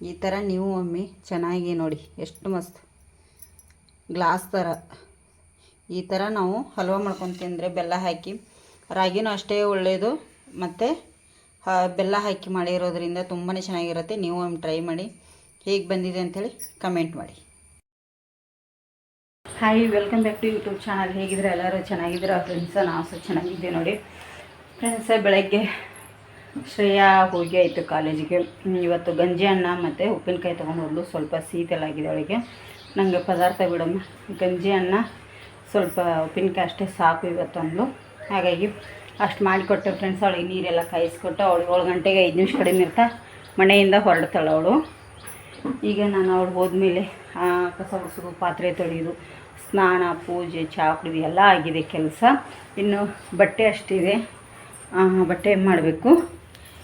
ಈ ಥರ ನೀವು ಒಮ್ಮೆ ಚೆನ್ನಾಗಿ ನೋಡಿ, ಎಷ್ಟು ಮಸ್ತ್. ಗ್ಲಾಸ್ ಥರ ಈ ಥರ ನಾವು ಹಲ್ವ ಮಾಡ್ಕೊಂಡು ತಿಂದರೆ ಬೆಲ್ಲ ಹಾಕಿ, ರಾಗಿನೂ ಅಷ್ಟೇ ಒಳ್ಳೆಯದು ಮತ್ತು ಬೆಲ್ಲ ಹಾಕಿ ಮಾಡಿರೋದ್ರಿಂದ ತುಂಬಾ ಚೆನ್ನಾಗಿರುತ್ತೆ. ನೀವು ಒಮ್ಮೆ ಟ್ರೈ ಮಾಡಿ, ಹೇಗೆ ಬಂದಿದೆ ಅಂಥೇಳಿ ಕಮೆಂಟ್ ಮಾಡಿ. Hi welcome back to YouTube channel ಹೇಗಿದ್ರೆ ಎಲ್ಲರೂ ಚೆನ್ನಾಗಿದ್ದೀರಾ? ಫ್ರೆಂಡ್ಸ ನಾವು ಸಹ ಚೆನ್ನಾಗಿದ್ದೆ ನೋಡಿ. ಫ್ರೆಂಡ್ಸ ಬೆಳಗ್ಗೆ ಶ್ರೇಯಾ ಹೋಗಿ ಆಯಿತು ಕಾಲೇಜಿಗೆ. ಇವತ್ತು ಗಂಜಿ ಅನ್ನ ಮತ್ತು ಉಪ್ಪಿನಕಾಯಿ ತೊಗೊಂಡು ಹೋದ್ಲು. ಸ್ವಲ್ಪ ಆಗಿದೆ ಅವಳಿಗೆ. ನನಗೆ ಪದಾರ್ಥ ಬಿಡಮ್ಮ. ಗಂಜಿ ಅನ್ನ, ಸ್ವಲ್ಪ ಉಪ್ಪಿನಕಾಯಿ ಅಷ್ಟೇ ಸಾಕು ಇವತ್ತು ಅಂದ್ಲು. ಹಾಗಾಗಿ ಅಷ್ಟು ಮಾಡಿಕೊಟ್ಟೆ ಫ್ರೆಂಡ್ಸ್ ಅವಳಿಗೆ. ನೀರೆಲ್ಲ ಕಾಯಿಸ್ಕೊಟ್ಟು ಅವಳು ಏಳು ಗಂಟೆಗೆ ಐದು ನಿಮಿಷ ಕಡಿಮೆ ಇರ್ತಾ ಮನೆಯಿಂದ ಹೊರಡ್ತಾಳೆ ಅವಳು. ಈಗ ನಾನು ಅವಳು ಹೋದ್ಮೇಲೆ ಕಸ ಗುಡಿಸೋದು ಪಾತ್ರೆ ತೊಳೆಯೋದು, ಸ್ನಾನ, ಪೂಜೆ ಚಾ ಕುಡಿದು ಎಲ್ಲ ಆಗಿದೆ ಕೆಲಸ. ಇನ್ನು ಬಟ್ಟೆ ಅಷ್ಟಿದೆ. ಬಟ್ಟೆ ಮಾಡಬೇಕು.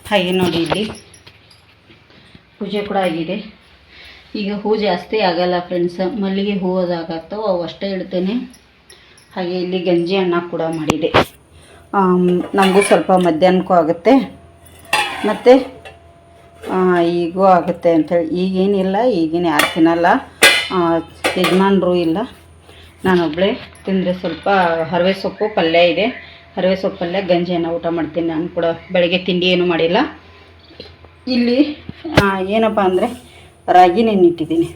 ಹಾಗೆ ನೋಡಿ ಇಲ್ಲಿ. ಪೂಜೆ ಕೂಡ ಆಗಿದೆ. ಈಗ ಹೂ ಜಾಸ್ತಿ ಆಗಲ್ಲ ಫ್ರೆಂಡ್ಸ್ ಮಲ್ಲಿಗೆ ಹೂ ಅದಾಗತ್ತೋ ಅವು ಅಷ್ಟೇ ಇಡ್ತೇನೆ. ಹಾಗೆ ಇಲ್ಲಿ ಗಂಜಿ ಅನ್ನ ಕೂಡ ಮಾಡಿದೆ. ನಮಗೂ ಸ್ವಲ್ಪ ಮಧ್ಯಾಹ್ನಕ್ಕೂ ಆಗುತ್ತೆ. ಮತ್ತು ಈಗೂ ಆಗುತ್ತೆ ಅಂಥೇಳಿ ಈಗೇನಿಲ್ಲ, ಈಗೇನು ಯಾರು ತಿನ್ನಲ್ಲ. ಯಜಮಾನರು ಇಲ್ಲ. ನಾನೊಬ್ಬಳೇ ತಿಂದರೆ ಸ್ವಲ್ಪ ಹರವೆ ಸೊಪ್ಪು ಪಲ್ಯ ಇದೆ. ಹರವೆ ಸೊಪ್ಪು ಪಲ್ಯ ಗಂಜಿಯನ್ನು ಊಟ ಮಾಡ್ತೀನಿ. ನಾನು ಕೂಡ ಬೆಳಗ್ಗೆ ತಿಂಡಿ ಏನೂ ಮಾಡಿಲ್ಲ. ಇಲ್ಲಿ ಏನಪ್ಪ ಅಂದರೆ ರಾಗಿ ನೆನ್ನಿಟ್ಟಿದ್ದೀನಿ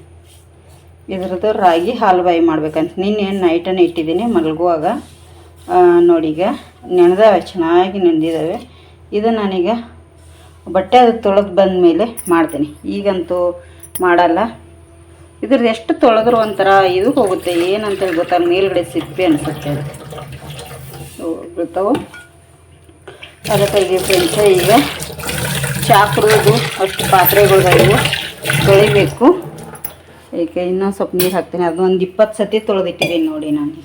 ಇದ್ರದ್ದು ರಾಗಿ ಹಾಲ್ಬಾಯಿ ಮಾಡ್ಬೇಕಂತ. ನಿನ್ನೆ ನೈಟನ್ನು ಇಟ್ಟಿದ್ದೀನಿ ಮಲಗುವಾಗ ನೋಡೀಗ ನೆನೆದಾವೆ, ಚೆನ್ನಾಗಿ ನೆನೆದಿದ್ದಾವೆ ಇದು ನಾನೀಗ ಬಟ್ಟೆ ಅದು ತೊಳೆದು ಬಂದ ಮೇಲೆ ಮಾಡ್ತೀನಿ. ಈಗಂತೂ ಮಾಡಲ್ಲ. ಇದ್ರದ್ದು ಎಷ್ಟು ತೊಳೆದ್ರು ಒಂಥರ ಇದು ಹೋಗುತ್ತೆ. ಏನಂತೇಳಿ ಗೊತ್ತಾಗ ಮೇಲ್ಗಡೆ ಸಿಪ್ಪೆ ಅನ್ಸುತ್ತೆ ಬೀಳ್ತಾವೆ ಅದಕ್ಕಾಗಿ ಫ್ರೆಂಡ್ಸ ಈಗ ಚಾಕ್ರದು, ಅಷ್ಟು ಪಾತ್ರೆಗಳಿಗೂ ತೊಳಿಬೇಕು. ಈಗ ಇನ್ನೂ ಸ್ವಲ್ಪ ನೀರು ಹಾಕ್ತೀನಿ. ಅದು ಒಂದು ಇಪ್ಪತ್ತು ಸತಿ ತೊಳೆದಿಟ್ಟಿದ್ದೀನಿ ನೋಡಿ ನಾನು.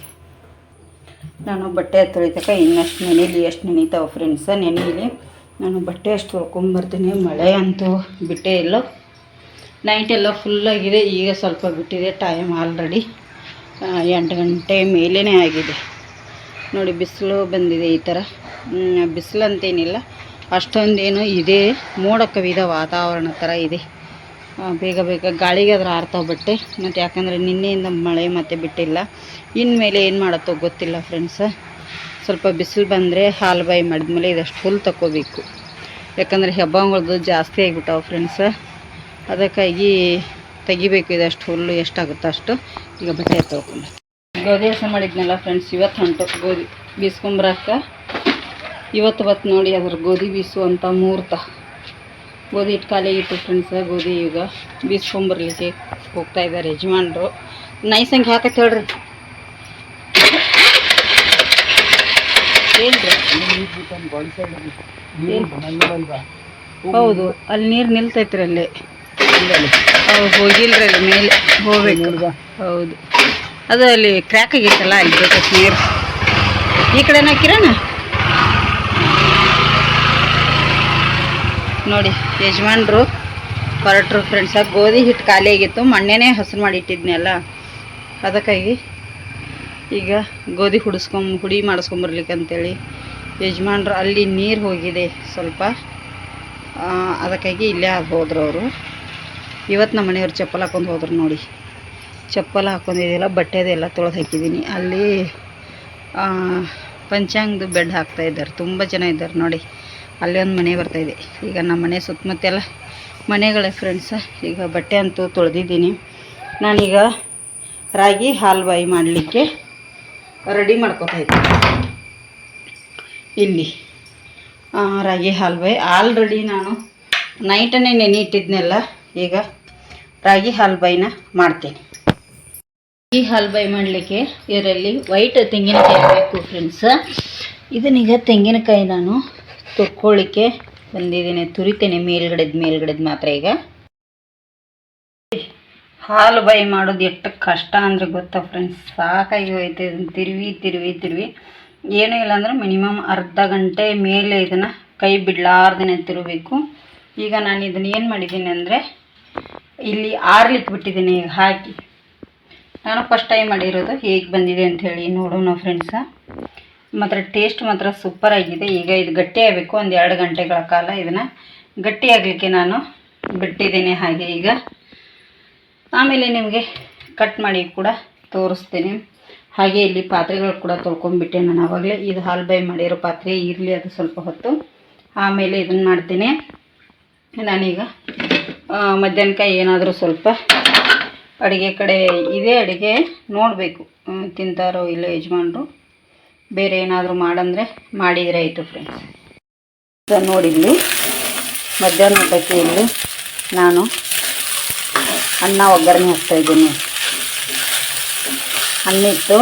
ನಾನು ಬಟ್ಟೆ ತೊಳಿತಕ್ಕ ಇನ್ನಷ್ಟು ನೆನೀಲಿ, ಎಷ್ಟು ನೆನೀತಾವೆ ಫ್ರೆಂಡ್ಸ ನೆನೀಲಿ. ನಾನು ಬಟ್ಟೆ ಅಷ್ಟು ತೊಳ್ಕೊಂಬರ್ತೀನಿ. ಮಳೆ ಅಂತೂ ಬಿಟ್ಟೇ ಇಲ್ಲ. ನೈಟ್ ಎಲ್ಲ ಫುಲ್ಲಾಗಿದೆ ಈಗ ಸ್ವಲ್ಪ ಬಿಟ್ಟಿದೆ. ಟೈಮ್ ಆಲ್ರೆಡಿ ಎಂಟು ಗಂಟೆ ಮೇಲೇ ಆಗಿದೆ. ನೋಡಿ, ಬಿಸಿಲು ಬಂದಿದೆ ಈ ಥರ ಬಿಸಿಲಂತೇನಿಲ್ಲ. ಅಷ್ಟೊಂದೇನು ಇದೆ. ಮೋಡ ಕವಿದ ವಾತಾವರಣ ಥರ ಇದೆ. ಬೇಗ ಬೇಗ ಗಾಳಿಗೆ ಅದ್ರ ಆರ್ತಾವ ಬಟ್ಟೆ. ಮತ್ತು ಯಾಕಂದರೆ ನಿನ್ನೆಯಿಂದ ಮಳೆ ಮತ್ತೆ ಬಿಟ್ಟಿಲ್ಲ. ಇನ್ಮೇಲೆ ಏನು ಮಾಡುತ್ತೋ ಗೊತ್ತಿಲ್ಲ ಫ್ರೆಂಡ್ಸ ಸ್ವಲ್ಪ ಬಿಸಿಲು ಬಂದರೆ ಹಾಲು ಬಾಯಿ ಮಾಡಿದ್ಮೇಲೆ ಇದಷ್ಟು ಹುಲ್ ತಗೋಬೇಕು ಯಾಕಂದರೆ ಹೆಬ್ಬಾಂಗಳದ್ದು ಜಾಸ್ತಿ ಆಗಿಬಿಟ್ಟಾವ ಫ್ರೆಂಡ್ಸ ಅದಕ್ಕಾಗಿ ತೆಗಿಬೇಕು ಇದಷ್ಟು ಹುಲ್ಲು ಎಷ್ಟಾಗುತ್ತೋ ಅಷ್ಟು. ಈಗ ಬಟ್ಟೆ ತೊಳ್ಕೊಂಡು ಗೋಧಿ ಹಸ ಮಾಡಿದ್ನಲ್ಲ ಫ್ರೆಂಡ್ಸ್ ಇವತ್ತು ಹೊಂಟು ಗೋಧಿ. ಬೀಸ್ಕೊಂಬರಕ್ಕ. ಇವತ್ತು ಬತ್ತು ನೋಡಿ ಅದ್ರ ಗೋಧಿ ಬೀಸುವಂಥ ಮುಹೂರ್ತ. ಗೋಧಿ ಹಿಟ್ಟು ಖಾಲಿ ಇಟ್ಟು ಫ್ರೆಂಡ್ಸ್ ಗೋಧಿ ಈಗ ಬೀಸ್ಕೊಂಬರ್ಲಿಕ್ಕೆ ಹೋಗ್ತಾ ಇದ್ದಾರೆ ಯಜಮಾನ್ರು. ನೈಸಂಗೆ ಹಾಕತ್ತೆ ಹೇಳ್ರಿ. ಹೌದು ಅಲ್ಲಿ ನೀರು ನಿಲ್ತೈತ್ರಿ ಅಲ್ಲಿ. ಹೋಗಿಲ್ರಿ ಅಲ್ಲಿ ಮೇಲೆ. ಹೋಗ್ಬೇಕು. ಹೌದು. ಅದು ಅಲ್ಲಿ ಕ್ರ್ಯಾಕ್ ಆಗಿತ್ತಲ್ಲ ಅಲ್ಲಿ ಬೇಕಷ್ಟು ನೀರು. ಈ ಕಡೆನ ಹಾಕಿರೋಣ ನೋಡಿ, ಯಜಮಾನ್ರು ಹೊರಟರು ಫ್ರೆಂಡ್ಸ ಗೋಧಿ ಹಿಟ್ಟು ಖಾಲಿ ಆಗಿತ್ತು. ಮಣ್ಣೇನೆ ಹಸಿರು ಮಾಡಿ ಇಟ್ಟಿದ್ನಲ್ಲ ಅದಕ್ಕಾಗಿ ಈಗ ಗೋಧಿ ಹುಡಿಸ್ಕೊಂಬ, ಹುಡಿ ಮಾಡಿಸ್ಕೊಂಬರ್ಲಿಕ್ಕೆ ಅಂತೇಳಿ ಯಜಮಾನ್ರು ಅಲ್ಲಿ ನೀರು ಹೋಗಿದೆ ಸ್ವಲ್ಪ. ಅದಕ್ಕಾಗಿ ಇಲ್ಲೇ ಅದು ಹೋದ್ರು ಅವರು. ಇವತ್ತು ನಮ್ಮ ಮನೆಯವ್ರು ಚಪ್ಪಲ್ ಹಾಕೊಂಡು ಹೋದ್ರು ನೋಡಿ. ಚಪ್ಪಲ್ ಹಾಕೊಂಡಿದ್ದಿಲ್ಲ ಬಟ್ಟೆದೆಲ್ಲ ತೊಳೆದು ಹಾಕಿದ್ದೀನಿ ಅಲ್ಲಿ ಪಂಚಾಂಗದ ಬೆಡ್ ಹಾಕ್ತಾ ಇದ್ದಾರೆ, ತುಂಬ ಜನ ಇದ್ದಾರೆ ನೋಡಿ. ಅಲ್ಲಿ ಒಂದು ಮನೆ ಬರ್ತಾಯಿದೆ ಈಗ ನಮ್ಮ ಮನೆ ಸುತ್ತಮುತ್ತೆಲ್ಲ ಮನೆಗಳೇ ಫ್ರೆಂಡ್ಸ ಈಗ ಬಟ್ಟೆ ಅಂತೂ ತೊಳೆದಿದ್ದೀನಿ. ನಾನೀಗ ರಾಗಿ ಹಾಲು ಬಾಯಿ ಮಾಡಲಿಕ್ಕೆ ರೆಡಿ ಮಾಡ್ಕೋತಾ ಇದ್ದೀನಿ ಇಲ್ಲಿ ರಾಗಿ ಹಾಲು ಬಾಯಿ ಆಲ್ರೆಡಿ ನಾನು ನೈಟನ್ನೇ ನೆನೆ ಇಟ್ಟಿದ್ನೆಲ್ಲ, ಈಗ ರಾಗಿ ಹಾಲು ಬಾಯಿನ ಮಾಡ್ತೀನಿ. ಈ ಹಾಲು ಬಾಯಿ ಮಾಡಲಿಕ್ಕೆ ಇದರಲ್ಲಿ ವೈಟ್ ತೆಂಗಿನಕಾಯಿ ಬೇಕು ಫ್ರೆಂಡ್ಸ್ ಇದನ್ನೀಗ ತೆಂಗಿನಕಾಯಿ ನಾನು ತುರ್ಕೊಳ್ಳಿಕ್ಕೆ ಬಂದಿದ್ದೀನಿ. ತುರಿತೇನೆ ಮೇಲ್ಗಡೆದು ಮೇಲ್ಗಡೆದು ಮಾತ್ರ ಈಗ. ಹಾಲು ಬೈ ಮಾಡೋದು ಎಷ್ಟು ಕಷ್ಟ ಅಂದರೆ ಗೊತ್ತಾ ಫ್ರೆಂಡ್ಸ್ ಸಾಕಾಗಿ ಹೋಯ್ತು ಇದನ್ನು ತಿರುವಿ ತಿರುವಿ ತಿರುವಿ. ಏನೂ ಇಲ್ಲ ಅಂದ್ರೆ ಮಿನಿಮಮ್ ಅರ್ಧ ಗಂಟೆ ಮೇಲೆ ಇದನ್ನು ಕೈ ಬಿಡಲಾರ್ದೇ ತಿರುಬೇಕು. ಈಗ ನಾನು ಇದನ್ನು ಏನು ಮಾಡಿದ್ದೀನಿ ಅಂದರೆ ಇಲ್ಲಿ ಆರ್ಲಿಕ್ಕೆ ಬಿಟ್ಟಿದ್ದೀನಿ ಈಗ ಹಾಕಿ. ನಾನು ಫಸ್ಟ್ ಟೈಮ್ ಮಾಡಿರೋದು ಹೇಗೆ ಬಂದಿದೆ ಅಂತ ಹೇಳಿ ನೋಡೋಣ ಫ್ರೆಂಡ್ಸ ಮಾತ್ರ ಟೇಸ್ಟ್ ಮಾತ್ರ ಸೂಪರ್ ಆಗಿದೆ. ಈಗ ಇದು ಗಟ್ಟಿ ಆಗಬೇಕು, ಒಂದು ಎರಡು ಗಂಟೆಗಳ ಕಾಲ ಇದನ್ನು ಗಟ್ಟಿ ಆಗಲಿಕ್ಕೆ ನಾನು ಬಿಟ್ಟಿದ್ದೇನೆ ಹಾಗೆ ಈಗ. ಆಮೇಲೆ ನಿಮಗೆ ಕಟ್ ಮಾಡಿ ಕೂಡ ತೋರಿಸ್ತೇನೆ. ಹಾಗೆ ಇಲ್ಲಿ ಪಾತ್ರೆಗಳು ಕೂಡ ತೊಳ್ಕೊಂಡ್ಬಿಟ್ಟೆ ನಾನು ಆವಾಗಲೇ. ಇದು ಹಾಲು ಬೈ ಮಾಡಿರೋ ಪಾತ್ರೆ, ಇರಲಿ ಅದು ಸ್ವಲ್ಪ ಹೊತ್ತು. ಆಮೇಲೆ ಇದನ್ನು ಮಾಡ್ತೀನಿ. ನಾನೀಗ ಮಧ್ಯಾಹ್ನಕ್ಕೆ ಏನಾದರೂ ಸ್ವಲ್ಪ ಅಡುಗೆ ಕಡೆ ಇದೇ ಅಡುಗೆ, ನೋಡಬೇಕು. ತಿಂತಾರೋ ಇಲ್ಲ ಯಜಮಾನ್ರು. ಬೇರೆ ಏನಾದರೂ ಮಾಡಂದರೆ ಮಾಡಿದರೆ ಆಯಿತು ಫ್ರೆಂಡ್ಸ್ ನೋಡಿದ್ವಿ. ಮಧ್ಯಾಹ್ನ ಊಟಕ್ಕೆ ಇಲ್ಲಿ ನಾನು ಅನ್ನ ಒಗ್ಗರಣೆ ಹಾಕ್ತಾ ಇದ್ದೀನಿ. ಅನ್ನಿತ್ತು.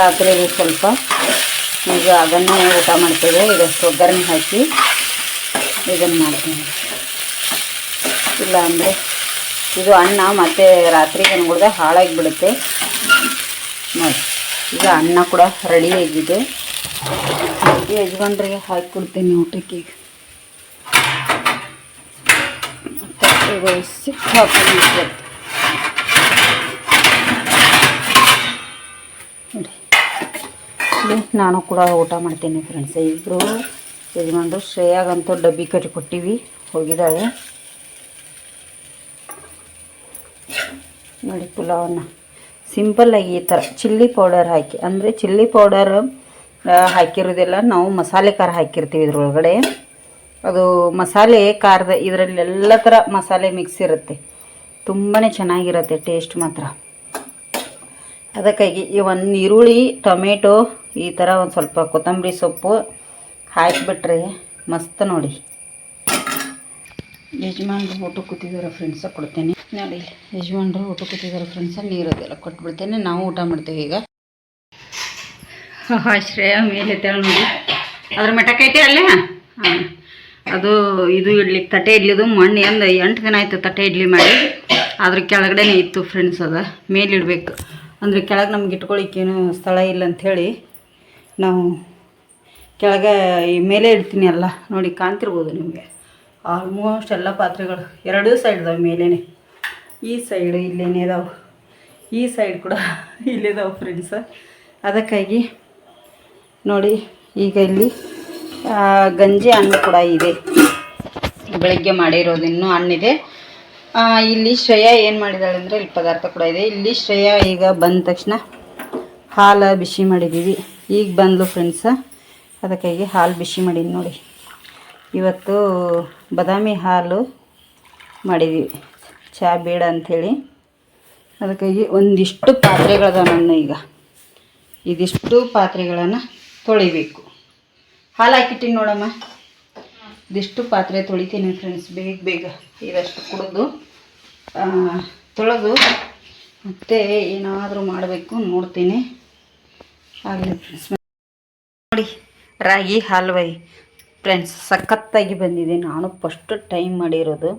ರಾತ್ರಿ ಸ್ವಲ್ಪ ಈಗ ಅದನ್ನೇ ಊಟ ಮಾಡ್ತೇವೆ. ಇದಷ್ಟು ಒಗ್ಗರಣೆ ಹಾಕಿ ಇದನ್ನು ಮಾಡ್ತೀನಿ. ಇಲ್ಲ ಅಂದರೆ ಇದು ಅನ್ನ ಮತ್ತೆ ರಾತ್ರಿಗೆ ಬಂದ್ಬಿಡ್ದೆ ಹಾಳಾಗಿ ಬಿಡುತ್ತೆ ನೋಡಿ, ಈಗ ಅನ್ನ ಕೂಡ ರೆಡಿ ಆಗಿದೆ. ಯಜಮಾನ್ರಿಗೆ ಹಾಕಿ ಕೊಡ್ತೀನಿ ಊಟಕ್ಕೆ. ನೋಡಿ ನಾನು ಕೂಡ ಊಟ ಮಾಡ್ತೀನಿ ಫ್ರೆಂಡ್ಸ್ ಇಬ್ಬರು ಯಜಮಾನ್ರು ಶ್ರೇಯಾಗಂತೂ ಡಬ್ಬಿ ಕಟ್ಟಿ ಕೊಟ್ಟಿವಿ, ಹೋಗಿದ್ದಾಳೆ. ನೋಡಿ ಪುಲಾವನ್ನು ಸಿಂಪಲ್ಲಾಗಿ ಈ ಥರ ಚಿಲ್ಲಿ ಪೌಡರ್ ಹಾಕಿ, ಅಂದರೆ ಚಿಲ್ಲಿ ಪೌಡರ್ ಹಾಕಿರೋದೆಲ್ಲ ನಾವು ಮಸಾಲೆ ಖಾರ ಹಾಕಿರ್ತೀವಿ ಇದ್ರೊಳಗಡೆ. ಅದು ಮಸಾಲೆ ಖಾರದ ಇದರಲ್ಲಿ ಎಲ್ಲ ಥರ ಮಸಾಲೆ ಮಿಕ್ಸ್ ಇರುತ್ತೆ. ತುಂಬಾ ಚೆನ್ನಾಗಿರುತ್ತೆ ಟೇಸ್ಟ್ ಮಾತ್ರ. ಅದಕ್ಕಾಗಿ ಈ ಒಂದು ಈರುಳ್ಳಿ, ಟೊಮೆಟೊ ಈ ಥರ ಒಂದು ಸ್ವಲ್ಪ ಕೊತ್ತಂಬರಿ ಸೊಪ್ಪು ಹಾಕಿಬಿಟ್ರೆ ಮಸ್ತ್ ನೋಡಿ. ಯಜಮಾನ್ರು ಊಟ ಕೂತಿದ್ದಾರೆ ಫ್ರೆಂಡ್ಸ ಕೊಡ್ತೇನೆ. ನೋಡಿ, ಯಜಮಾನ್ರು ಊಟ ಕೂತಿದ್ದಾರೆ ಫ್ರೆಂಡ್ಸ ನೀರು ಅದೆಲ್ಲ ಕೊಟ್ಬಿಡ್ತೇನೆ. ನಾವು ಊಟ ಮಾಡ್ತೇವೆ ಈಗ. ಶ್ರೇಯ ಮೇಲೆ ನೋಡಿ. ಅದ್ರ ಮೆಟಕೈತೆ ಅಲ್ಲೇ? ಅದು, ಇದು ಇಡ್ಲಿಕ್ಕೆ ತಟ್ಟೆ ಇಡ್ಲಿದು ಮಣ್ಣು ಎಂದು ಎಂಟು ದಿನ ಆಯಿತು ತಟ್ಟೆ ಇಡ್ಲಿ ಮಾಡಿ. ಅದ್ರ ಕೆಳಗಡೆನೇ ಇತ್ತು ಫ್ರೆಂಡ್ಸ್ ಅದು. ಮೇಲಿಡ್ಬೇಕು ಅಂದರೆ ಕೆಳಗೆ ನಮ್ಗೆ ಇಟ್ಕೊಳಿಕ್ಕೇನು ಸ್ಥಳ ಇಲ್ಲ ಅಂಥೇಳಿ ನಾವು ಕೆಳಗೆ ಈ ಮೇಲೆ ಇಡ್ತೀನಿ ಅಲ್ಲ. ನೋಡಿ, ಕಾಣ್ತಿರ್ಬೋದು ನಿಮಗೆ. ಆಲ್ಮೋಸ್ಟ್ ಎಲ್ಲ ಪಾತ್ರೆಗಳು ಎರಡೂ ಸೈಡ್ ಇದಾವೆ ಮೇಲೇ ಈ ಸೈಡ್ ಇಲ್ಲೇನೆ ಇದಾವೆ. ಈ ಸೈಡ್ ಕೂಡ ಇಲ್ಲಿದಾವೆ ಫ್ರೆಂಡ್ಸ ಅದಕ್ಕಾಗಿ ನೋಡಿ, ಈಗ ಇಲ್ಲಿ ಗಂಜಿ ಅನ್ನ ಕೂಡ ಇದೆ. ಬೆಳಗ್ಗೆ ಮಾಡಿರೋದು ಇನ್ನೂ ಹಣ್ಣಿದೆ. ಇಲ್ಲಿ ಶ್ರೇಯಾ ಏನು ಮಾಡಿದಾಳೆ ಅಂದರೆ ಇಲ್ಲಿ ಪದಾರ್ಥ ಕೂಡ ಇದೆ. ಇಲ್ಲಿ ಶ್ರೇಯಾ ಈಗ ಬಂದ ತಕ್ಷಣ ಹಾಲು ಬಿಸಿ ಮಾಡಿದ್ದೀವಿ ಈಗ ಬಂದಲು ಫ್ರೆಂಡ್ಸ ಅದಕ್ಕಾಗಿ ಹಾಲು ಬಿಸಿ ಮಾಡೀನಿ ನೋಡಿ. ಇವತ್ತು ಬಾದಾಮಿ ಹಾಲು ಮಾಡಿದ್ವಿ. ಚಹಾ ಬೇಡ ಅಂಥೇಳಿ. ಅದಕ್ಕಾಗಿ ಒಂದಿಷ್ಟು ಪಾತ್ರೆಗಳದ ನನ್ನ ಈಗ. ಇದಿಷ್ಟು ಪಾತ್ರೆಗಳನ್ನು ತೊಳಿಬೇಕು. ಹಾಲು ಹಾಕಿಟ್ಟಿನಿ ನೋಡಮ್ಮ. ಇದಿಷ್ಟು ಪಾತ್ರೆ ತೊಳಿತೀನಿ ಫ್ರೆಂಡ್ಸ್ ಬೇಗ ಬೇಗ. ಇದಷ್ಟು ಕುಡಿದು ತೊಳೆದು, ಮತ್ತೆ ಏನಾದರೂ ಮಾಡಬೇಕು ನೋಡ್ತೀನಿ. ಆಗಲಿ ಫ್ರೆಂಡ್ಸ್ ನೋಡಿ ರಾಗಿ ಹಲ್ವೈ ಫ್ರೆಂಡ್ಸ್ ಸಖತ್ತಾಗಿ ಬಂದಿದೆ. ನಾನು ಫಸ್ಟ್ ಟೈಮ್ ಮಾಡಿರೋದು.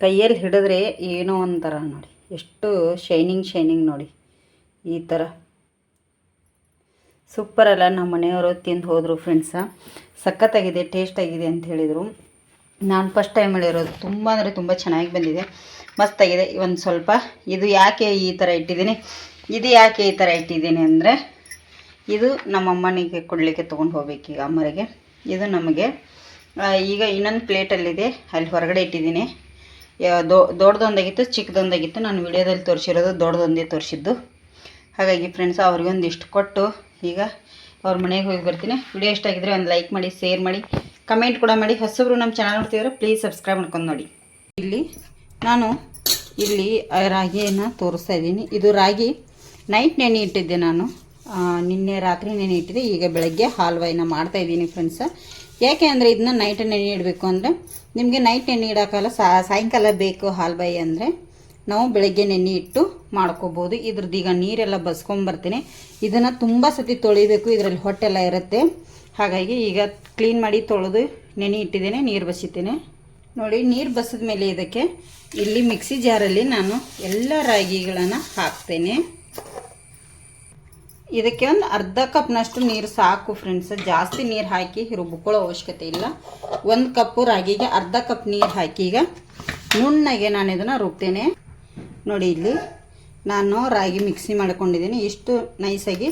ಕೈಯಲ್ಲಿ ಹಿಡಿದ್ರೆ ಏನೋ ಒಂಥರ ನೋಡಿ. ಎಷ್ಟು ಶೈನಿಂಗ್ ಶೈನಿಂಗ್ ನೋಡಿ. ಈ ಥರ. ಸೂಪರ್ ಅಲ್ಲ. ನಮ್ಮ ಮನೆಯವರು ತಿಂದು ಹೋದರು ಫ್ರೆಂಡ್ಸ ಸಖತ್ತಾಗಿದೆ ಟೇಸ್ಟ್ ಆಗಿದೆ ಅಂತ ಹೇಳಿದರು. ನಾನು ಫಸ್ಟ್ ಟೈಮ್ ಮಾಡಿರೋದು. ತುಂಬ ಅಂದರೆ ತುಂಬ ಚೆನ್ನಾಗಿ ಬಂದಿದೆ. ಮಸ್ತಾಗಿದೆ. ಒಂದು ಸ್ವಲ್ಪ. ಇದು ಯಾಕೆ ಈ ಥರ ಇಟ್ಟಿದ್ದೀನಿ? ಇದು ಯಾಕೆ ಈ ಥರ ಇಟ್ಟಿದ್ದೀನಿ ಅಂದರೆ, ಇದು ನಮ್ಮ ಅಮ್ಮನಿಗೆ ಕೊಡಲಿಕ್ಕೆ ತೊಗೊಂಡು ಹೋಗ್ಬೇಕು ಈಗ ಅಮ್ಮರಿಗೆ. ಇದು ನಮಗೆ. ಈಗ ಇನ್ನೊಂದು ಪ್ಲೇಟಲ್ಲಿದೆ. ಅಲ್ಲಿ ಹೊರಗಡೆ ಇಟ್ಟಿದ್ದೀನಿ. ದೊ, ದೊಡ್ಡದೊಂದಾಗಿತ್ತು, ಚಿಕ್ಕದೊಂದಾಗಿತ್ತು. ನಾನು ವಿಡಿಯೋದಲ್ಲಿ ತೋರಿಸಿರೋದು ದೊಡ್ಡದೊಂದೇ ತೋರಿಸಿದ್ದು. ಹಾಗಾಗಿ ಫ್ರೆಂಡ್ಸ್ ಅವ್ರಿಗೆ ಒಂದಿಷ್ಟು ಕೊಟ್ಟು ಈಗ ಅವ್ರ ಮನೆಗೆ ಹೋಗಿ ಬರ್ತೀನಿ. ವಿಡಿಯೋ ಇಷ್ಟ ಆಗಿದ್ರೆ ಒಂದು ಲೈಕ್ ಮಾಡಿ ಶೇರ್ ಮಾಡಿ ಕಮೆಂಟ್ ಕೂಡ ಮಾಡಿ. ಹೊಸಬ್ರು ನಮ್ಮ ಚಾನಲ್ ನೋಡ್ತಿದ್ರೆ ಪ್ಲೀಸ್ ಸಬ್ಸ್ಕ್ರೈಬ್ ಮಾಡ್ಕೊಂಡು ನೋಡಿ. ಇಲ್ಲಿ ನಾನು ಇಲ್ಲಿ ರಾಗಿಯನ್ನು ತೋರಿಸ್ತಾ ಇದ್ದೀನಿ. ಇದು ರಾಗಿ ನೈಟ್ ನೆನೆ ಇಟ್ಟಿದ್ದೆ ನಾನು. ನಿನ್ನೆ ರಾತ್ರಿ ನೆನೆ ಇಟ್ಟಿದ್ದೆ ಈಗ ಬೆಳಗ್ಗೆ ಹಾಲ್ವಾಯಿನ ಮಾಡ್ತಾ ಇದ್ದೀನಿ ಫ್ರೆಂಡ್ಸ್ ಯಾಕೆ ಅಂದರೆ ಇದನ್ನ ನೈಟ್ ನೆನೆ ಇಡಬೇಕು ಅಂದರೆ ನಿಮಗೆ ನೈಟ್ ನೆನೆ ಇಡೋಕ್ಕಲ್ಲ ಸಾಯಂಕಾಲ ಬೇಕು ಹಾಲ್ಬಾಯಿ ಅಂದರೆ. ನಾವು ಬೆಳಗ್ಗೆ ನೆನೆ ಇಟ್ಟು ಮಾಡ್ಕೋಬೋದು. ಇದ್ರದ್ದು ಈಗ ನೀರೆಲ್ಲ ಬಸ್ಕೊಂಬರ್ತೀನಿ. ಇದನ್ನು ತುಂಬ ಸತಿ ತೊಳಿಬೇಕು. ಇದರಲ್ಲಿ ಹೊಟ್ಟೆಲ್ಲ ಇರುತ್ತೆ. ಹಾಗಾಗಿ ಈಗ ಕ್ಲೀನ್ ಮಾಡಿ ತೊಳೆದು ನೆನೆ ಇಟ್ಟಿದ್ದೇನೆ, ನೀರು ಬಸಿತೇನೆ. ನೋಡಿ, ನೀರು ಬಸಿದ ಮೇಲೆ ಇದಕ್ಕೆ ಇಲ್ಲಿ ಮಿಕ್ಸಿ ಜಾರಲ್ಲಿ ನಾನು ಎಲ್ಲ ರಾಗಿಗಳನ್ನು ಹಾಕ್ತೇನೆ. ಇದಕ್ಕೆ ಒಂದು ಅರ್ಧ ಕಪ್ನಷ್ಟು ನೀರು ಸಾಕು ಫ್ರೆಂಡ್ಸ್ ಜಾಸ್ತಿ ನೀರು ಹಾಕಿ ರುಬ್ಕೊಳ್ಳೋ ಅವಶ್ಯಕತೆ ಇಲ್ಲ. ಒಂದು ಕಪ್ಪು ರಾಗಿಗೆ ಅರ್ಧ ಕಪ್ ನೀರು ಹಾಕಿ ಈಗ ನುಣ್ಣಗೆ ನಾನು ಇದನ್ನು ರುಬ್ತೇನೆ. ನೋಡಿ ಇಲ್ಲಿ ನಾನು ರಾಗಿ ಮಿಕ್ಸಿ ಮಾಡ್ಕೊಂಡಿದ್ದೀನಿ. ಇಷ್ಟು ನೈಸಾಗಿ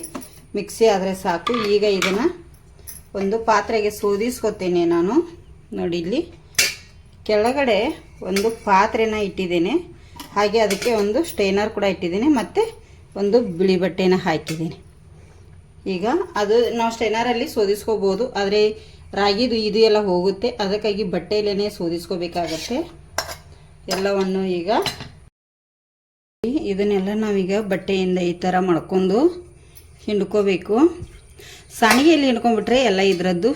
ಮಿಕ್ಸಿ ಆದರೆ ಸಾಕು. ಈಗ ಇದನ್ನು ಒಂದು ಪಾತ್ರೆಗೆ ಸೋದಿಸ್ಕೊತೇನೆ ನಾನು. ನೋಡಿ ಇಲ್ಲಿ ಕೆಳಗಡೆ ಒಂದು ಪಾತ್ರೆನ ಇಟ್ಟಿದ್ದೇನೆ. ಹಾಗೆ ಅದಕ್ಕೆ ಒಂದು ಸ್ಟೈನರ್ ಕೂಡ ಇಟ್ಟಿದ್ದೀನಿ. ಮತ್ತು ಒಂದು ಬಿಳಿ ಬಟ್ಟೆನ ಹಾಕಿದ್ದೀನಿ. ಈಗ ಅದು ನಾವು ಸ್ಟೆನರಲ್ಲಿ ಶೋಧಿಸ್ಕೋಬೋದು ಆದರೆ ರಾಗಿದು ಇದು ಎಲ್ಲ ಹೋಗುತ್ತೆ. ಅದಕ್ಕಾಗಿ ಬಟ್ಟೆಯಲ್ಲೇ ಶೋಧಿಸ್ಕೋಬೇಕಾಗತ್ತೆ ಎಲ್ಲವನ್ನು ಈಗ ಇದನ್ನೆಲ್ಲ ನಾವೀಗ ಬಟ್ಟೆಯಿಂದ ಈ ಥರ ಮಾಡ್ಕೊಂಡು ಹಿಂಡ್ಕೋಬೇಕು. ಸಾಣಿಗೆಯಲ್ಲಿ ಹಿಂಡ್ಕೊಂಡ್ಬಿಟ್ರೆ ಎಲ್ಲ ಇದರದ್ದು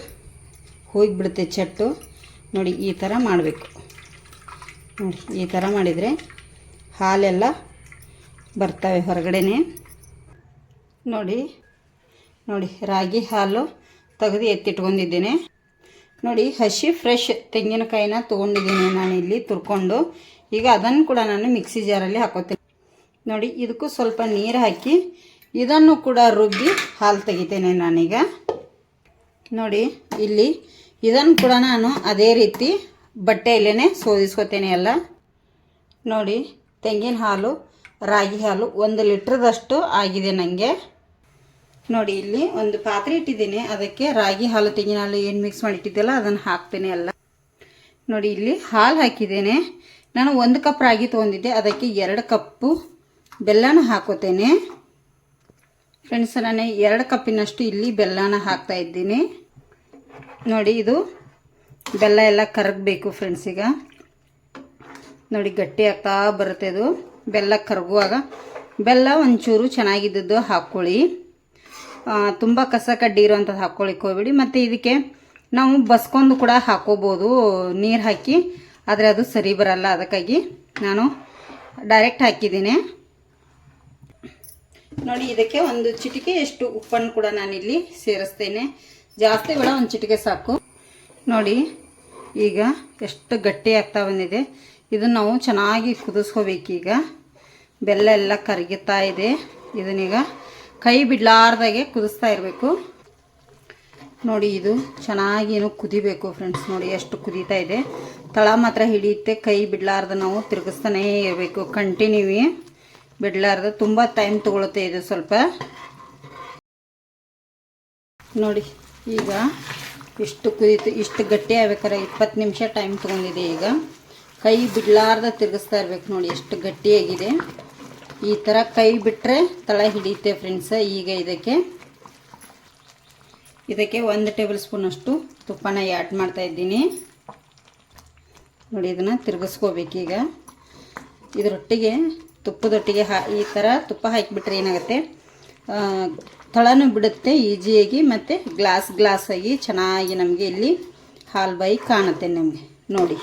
ಹೋಗಿಬಿಡುತ್ತೆ ಚಟ್ಟು. ನೋಡಿ, ಈ ಥರ ಮಾಡಬೇಕು. ನೋಡಿ, ಈ ಥರ ಮಾಡಿದರೆ ಹಾಲೆಲ್ಲ ಬರ್ತವೆ ಹೊರಗಡೆನೆ. ನೋಡಿ ನೋಡಿ, ರಾಗಿ ಹಾಲು ತೆಗೆದು ಎತ್ತಿಟ್ಕೊಂಡಿದ್ದೀನಿ. ನೋಡಿ, ಹಸಿ ಫ್ರೆಶ್ ತೆಂಗಿನಕಾಯಿನ ತೊಗೊಂಡಿದ್ದೀನಿ ನಾನು ಇಲ್ಲಿ ತುರ್ಕೊಂಡು. ಈಗ ಅದನ್ನು ಕೂಡ ನಾನು ಮಿಕ್ಸಿ ಜಾರಲ್ಲಿ ಹಾಕೋತೀನಿ. ನೋಡಿ, ಇದಕ್ಕೂ ಸ್ವಲ್ಪ ನೀರು ಹಾಕಿ ಇದನ್ನು ಕೂಡ ರುಬ್ಬಿ ಹಾಲು ತೆಗಿತೇನೆ ನಾನೀಗ. ನೋಡಿ, ಇಲ್ಲಿ ಇದನ್ನು ಕೂಡ ನಾನು ಅದೇ ರೀತಿ ಬಟ್ಟೆಯಲ್ಲೇ ಸೋದಿಸ್ಕೋತೇನೆ ಎಲ್ಲ. ನೋಡಿ, ತೆಂಗಿನ ಹಾಲು, ರಾಗಿ ಹಾಲು ಒಂದು ಲೀಟ್ರದಷ್ಟು ಆಗಿದೆ ನನಗೆ ನೋಡಿ, ಇಲ್ಲಿ ಒಂದು ಪಾತ್ರೆ ಇಟ್ಟಿದ್ದೀನಿ. ಅದಕ್ಕೆ ರಾಗಿ ಹಾಲು ತೆಂಗಿನ ಹಾಲು ಏನು ಮಿಕ್ಸ್ ಮಾಡಿ ಇಟ್ಟಿದ್ದೆಲ್ಲ ಅದನ್ನು ಹಾಕ್ತೇನೆ ಎಲ್ಲ. ನೋಡಿ, ಇಲ್ಲಿ ಹಾಲು ಹಾಕಿದ್ದೇನೆ. ನಾನು ಒಂದು ಕಪ್ ರಾಗಿ ತೊಗೊಂಡಿದ್ದೆ. ಅದಕ್ಕೆ ಎರಡು ಕಪ್ಪು ಬೆಲ್ಲನ ಹಾಕೋತೇನೆ. ಫ್ರೆಂಡ್ಸ್ ನಾನು ಎರಡು ಕಪ್ಪಿನಷ್ಟು ಇಲ್ಲಿ ಬೆಲ್ಲನ ಹಾಕ್ತಾ ಇದ್ದೀನಿ. ನೋಡಿ, ಇದು ಬೆಲ್ಲ ಎಲ್ಲ ಕರಗಬೇಕು ಫ್ರೆಂಡ್ಸ್ ನೋಡಿ, ಗಟ್ಟಿ ಆಗ್ತಾ ಬರುತ್ತೆ ಅದು ಬೆಲ್ಲ ಕರಗುವಾಗ ಬೆಲ್ಲ ಒಂಚೂರು ಚೆನ್ನಾಗಿದ್ದದ್ದು ಹಾಕ್ಕೊಳ್ಳಿ. ತುಂಬ ಕಸ ಕಡ್ಡಿ ಇರುವಂಥದ್ದು ಹಾಕ್ಕೊಳಿಕ್ಕೆ ಹೋಗ್ಬೇಡಿ. ಮತ್ತು ಇದಕ್ಕೆ ನಾವು ಬಸ್ಕೊಂಡು ಕೂಡ ಹಾಕೋಬೋದು. ನೀರು ಹಾಕಿ, ಆದರೆ ಅದು ಸರಿ ಬರಲ್ಲ. ಅದಕ್ಕಾಗಿ ನಾನು ಡೈರೆಕ್ಟ್ ಹಾಕಿದ್ದೀನಿ. ನೋಡಿ, ಇದಕ್ಕೆ ಒಂದು ಚಿಟಿಕೆಯಷ್ಟು ಉಪ್ಪನ್ನು ಕೂಡ ನಾನಿಲ್ಲಿ ಸೇರಿಸ್ತೇನೆ. ಜಾಸ್ತಿ ಬೇಡ, ಒಂದು ಚಿಟಿಕೆ ಸಾಕು. ನೋಡಿ, ಈಗ ಎಷ್ಟು ಗಟ್ಟಿ ಆಗ್ತಾ ಬಂದಿದೆ. ಇದನ್ನು ನಾವು ಚೆನ್ನಾಗಿ ಕುದಿಸ್ಕೋಬೇಕೀಗ. ಬೆಲ್ಲ ಎಲ್ಲ ಕರಗುತ್ತಾ ಇದೆ. ಇದನ್ನೀಗ ಕೈ ಬಿಡಲಾರ್ದಾಗೆ ಕುದಿಸ್ತಾ ಇರಬೇಕು. ನೋಡಿ ಇದು ಚೆನ್ನಾಗಿ ಏನು ಕುದಿಬೇಕು ಫ್ರೆಂಡ್ಸ್ ನೋಡಿ ಎಷ್ಟು ಕುದೀತಾ ಇದೆ. ತಳ ಮಾತ್ರ ಹಿಡಿಯುತ್ತೆ, ಕೈ ಬಿಡಲಾರ್ದ ನಾವು ತಿರುಗಿಸ್ತಾನೇ ಇರಬೇಕು ಕಂಟಿನ್ಯೂ ಬಿಡಲಾರ್ದ ತುಂಬ ಟೈಮ್ ತಗೊಳುತ್ತೆ ಇದು ಸ್ವಲ್ಪ. ನೋಡಿ, ಈಗ ಇಷ್ಟು ಕುದೀತು, ಇಷ್ಟು ಗಟ್ಟಿ ಆಗ್ಬೇಕಾರೆ ಇಪ್ಪತ್ತು ನಿಮಿಷ ಟೈಮ್ ತೊಗೊಂಡಿದೆ ಈಗ. ಕೈ ಬಿಡಲಾರ್ದ ತಿರುಗಿಸ್ತಾ ಇರ್ಬೇಕು, ನೋಡಿ ಎಷ್ಟು ಗಟ್ಟಿಯಾಗಿದೆ. ಈ ಥರ ಕೈ ಬಿಟ್ಟರೆ ತಳ ಹಿಡಿಯುತ್ತೆ ಫ್ರೆಂಡ್ಸ ಈಗ ಇದಕ್ಕೆ. ಇದಕ್ಕೆ ಒಂದು ಟೇಬಲ್ ಸ್ಪೂನಷ್ಟು ತುಪ್ಪನ ಆ್ಯಡ್ ಮಾಡ್ತಾ ಇದ್ದೀನಿ. ನೋಡಿ, ಇದನ್ನು ತಿರುಗಿಸ್ಕೋಬೇಕೀಗ ಇದರೊಟ್ಟಿಗೆ ತುಪ್ಪದೊಟ್ಟಿಗೆ ಹಾ, ಈ ಥರ ತುಪ್ಪ ಹಾಕಿಬಿಟ್ರೆ ಏನಾಗುತ್ತೆ? ತಳನೂ ಬಿಡುತ್ತೆ ಈಜಿಯಾಗಿ ಮತ್ತು ಗ್ಲಾಸ್ ಗ್ಲಾಸಾಗಿ ಚೆನ್ನಾಗಿ ನಮಗೆ ಇಲ್ಲಿ ಹಾಲು ಬಾಯಿ ಕಾಣುತ್ತೆ ನಮಗೆ. ನೋಡಿ,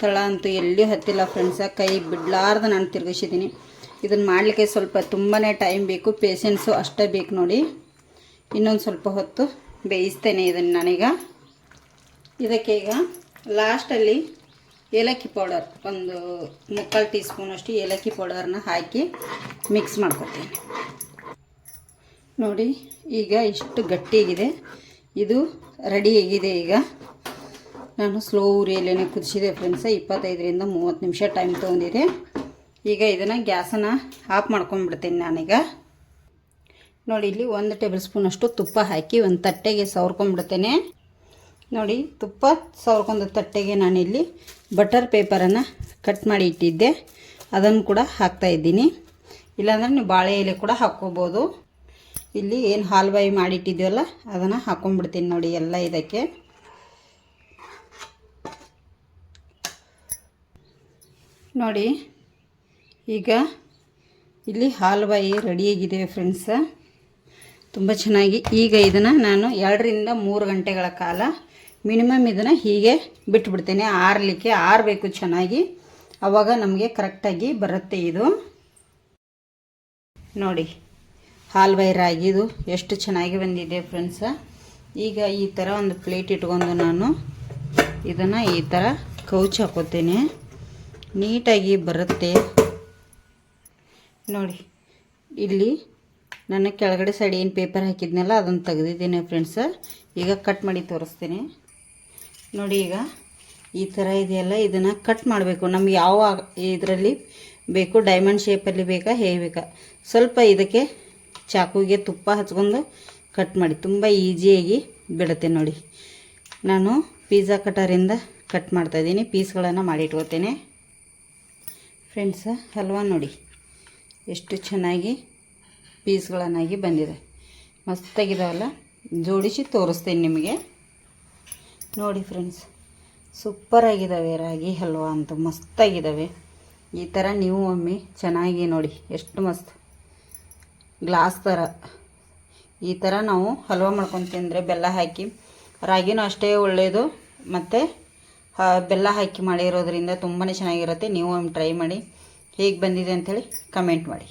ತಳ ಅಂತೂ ಎಲ್ಲಿಯೂ ಹತ್ತಿಲ್ಲ ಫ್ರೆಂಡ್ಸ ಕೈ ಬಿಡಲಾರ್ದ ನಾನು ತಿರುಗಿಸಿದ್ದೀನಿ. ಇದನ್ನು ಮಾಡಲಿಕ್ಕೆ ಸ್ವಲ್ಪ ತುಂಬಾ ಟೈಮ್ ಬೇಕು ಪೇಷನ್ಸು ಅಷ್ಟೇ ಬೇಕು ನೋಡಿ. ಇನ್ನೊಂದು ಸ್ವಲ್ಪ ಹೊತ್ತು ಬೇಯಿಸ್ತೇನೆ ಇದನ್ನು ನಾನೀಗ. ಇದಕ್ಕೆ ಈಗ ಲಾಸ್ಟಲ್ಲಿ ಏಲಕ್ಕಿ ಪೌಡರ್ ಒಂದು ಮುಕ್ಕಾಲು ಟೀ ಸ್ಪೂನಷ್ಟು ಏಲಕ್ಕಿ ಪೌಡರ್ನ ಹಾಕಿ ಮಿಕ್ಸ್ ಮಾಡ್ಕೊತೀನಿ. ನೋಡಿ, ಈಗ ಇಷ್ಟು ಗಟ್ಟಿಯಾಗಿದೆ. ಇದು ರೆಡಿಯಾಗಿದೆ ಈಗ. ನಾನು ಸ್ಲೋ ಉರಿಯಲ್ಲೇ ಕುದಿಸಿದೆ ಫ್ರೆಂಡ್ಸ ಇಪ್ಪತ್ತೈದರಿಂದ ಮೂವತ್ತು ನಿಮಿಷ ಟೈಮ್ ತೊಗೊಂಡಿದೆ. ಈಗ ಇದನ್ನು ಗ್ಯಾಸನ್ನು ಆಫ್ ಮಾಡ್ಕೊಂಡ್ಬಿಡ್ತೀನಿ ನಾನೀಗ. ನೋಡಿ, ಇಲ್ಲಿ ಒಂದು ಟೇಬಲ್ ಸ್ಪೂನಷ್ಟು ತುಪ್ಪ ಹಾಕಿ ಒಂದು ತಟ್ಟೆಗೆ ಸವರ್ಕೊಂಡ್ಬಿಡ್ತೇನೆ. ನೋಡಿ, ತುಪ್ಪ ಸವರ್ಕೊಂಡ ತಟ್ಟೆಗೆ ನಾನಿಲ್ಲಿ ಬಟರ್ ಪೇಪರನ್ನು ಕಟ್ ಮಾಡಿ ಇಟ್ಟಿದ್ದೆ. ಅದನ್ನು ಕೂಡ ಹಾಕ್ತಾ ಇದ್ದೀನಿ. ಇಲ್ಲಾಂದ್ರೆ ನೀವು ಬಾಳೆ ಎಲೆ ಕೂಡ ಹಾಕ್ಕೋಬೋದು. ಇಲ್ಲಿ ಏನು ಹಾಲು ಬಾಯಿ ಮಾಡಿಟ್ಟಿದ್ದೀವಲ್ಲ ಅದನ್ನು ಹಾಕ್ಕೊಂಡ್ಬಿಡ್ತೀನಿ ನೋಡಿ, ಎಲ್ಲ ಇದಕ್ಕೆ. ನೋಡಿ ಈಗ ಇಲ್ಲಿ ಹಾಲ್ವಾಯಿ ರೆಡಿಯಾಗಿದೆ ಫ್ರೆಂಡ್ಸ ತುಂಬ ಚೆನ್ನಾಗಿ ಈಗ ಇದನ್ನು ನಾನು ಎರಡರಿಂದ ಮೂರು ಗಂಟೆಗಳ ಕಾಲ ಮಿನಿಮಮ್ ಇದನ್ನು ಹೀಗೆ ಬಿಟ್ಬಿಡ್ತೇನೆ. ಆರಲಿಕ್ಕೆ ಆರಬೇಕು ಚೆನ್ನಾಗಿ. ಆವಾಗ ನಮಗೆ ಕರೆಕ್ಟಾಗಿ ಬರುತ್ತೆ ಇದು. ನೋಡಿ ಹಾಲ್ಬಾಯಿ ರಾಗಿದು ಎಷ್ಟು ಚೆನ್ನಾಗಿ ಬಂದಿದೆ ಫ್ರೆಂಡ್ಸ ಈಗ ಈ ಥರ ಒಂದು ಪ್ಲೇಟ್ ಇಟ್ಕೊಂಡು ನಾನು ಇದನ್ನು ಈ ಥರ ಕೌಚ್ ಹಾಕೋತೇನೆ. ನೀಟಾಗಿ ಬರುತ್ತೆ. ನೋಡಿ, ಇಲ್ಲಿ ನನ್ನ ಕೆಳಗಡೆ ಸೈಡ್ ಏನು ಪೇಪರ್ ಹಾಕಿದ್ನಲ್ಲ, ಅದನ್ನು ತೆಗೆದಿದ್ದೀನಿ ಫ್ರೆಂಡ್ಸ ಈಗ ಕಟ್ ಮಾಡಿ ತೋರಿಸ್ತೀನಿ. ನೋಡಿ ಈಗ ಈ ಥರ ಇದೆಯಲ್ಲ, ಇದನ್ನು ಕಟ್ ಮಾಡಬೇಕು. ನಮ್ಗೆ ಯಾವ ಇದರಲ್ಲಿ ಬೇಕು ಡೈಮಂಡ್ ಶೇಪಲ್ಲಿ ಬೇಕಾ, ಹೇಗೆ ಬೇಕಾ? ಸ್ವಲ್ಪ ಇದಕ್ಕೆ ಚಾಕುಗೆ ತುಪ್ಪ ಹಚ್ಕೊಂಡು ಕಟ್ ಮಾಡಿ. ತುಂಬ ಈಸಿಯಾಗಿ ಬಿಡುತ್ತೆ ನೋಡಿ. ನಾನು ಪಿಜ್ಜಾ ಕಟರಿಂದ ಕಟ್ ಮಾಡ್ತಾಯಿದ್ದೀನಿ ಪೀಸ್ಗಳನ್ನು ಮಾಡಿ ಇಟ್ಕೋತೀನಿ ಫ್ರೆಂಡ್ಸ ಹಲ್ವಾ ನೋಡಿ. ಎಷ್ಟು ಚೆನ್ನಾಗಿ ಪೀಸ್ಗಳನ್ನಾಗಿ ಬಂದಿದೆ. ಮಸ್ತಾಗಿದಾವಲ್ಲ ಜೋಡಿಸಿ ತೋರಿಸ್ತೀನಿ ನಿಮಗೆ. ನೋಡಿ ಫ್ರೆಂಡ್ಸ್ ಸೂಪರಾಗಿದ್ದಾವೆ ರಾಗಿ ಹಲ್ವಾ ಅಂತ ಮಸ್ತಾಗಿದ್ದಾವೆ ಈ ಥರ ನೀವು ಒಮ್ಮೆ ಚೆನ್ನಾಗಿ ನೋಡಿ, ಎಷ್ಟು ಮಸ್ತ್. ಗ್ಲಾಸ್ ಥರ. ಈ ಥರ ನಾವು ಹಲ್ವಾ ಮಾಡ್ಕೊಂಡು ತಿಂದರೆ ಬೆಲ್ಲ ಹಾಕಿ, ರಾಗಿನೂ ಅಷ್ಟೇ ಒಳ್ಳೆಯದು ಮತ್ತು ಬೆಲ್ಲ ಹಾಕಿ ಮಾಡಿರೋದ್ರಿಂದ ತುಂಬಾ ಚೆನ್ನಾಗಿರುತ್ತೆ. ನೀವು ಒಮ್ಮೆ ಟ್ರೈ ಮಾಡಿ. ಹೇಗೆ ಬಂದಿದೆ ಅಂಥೇಳಿ ಕಮೆಂಟ್ ಮಾಡಿ.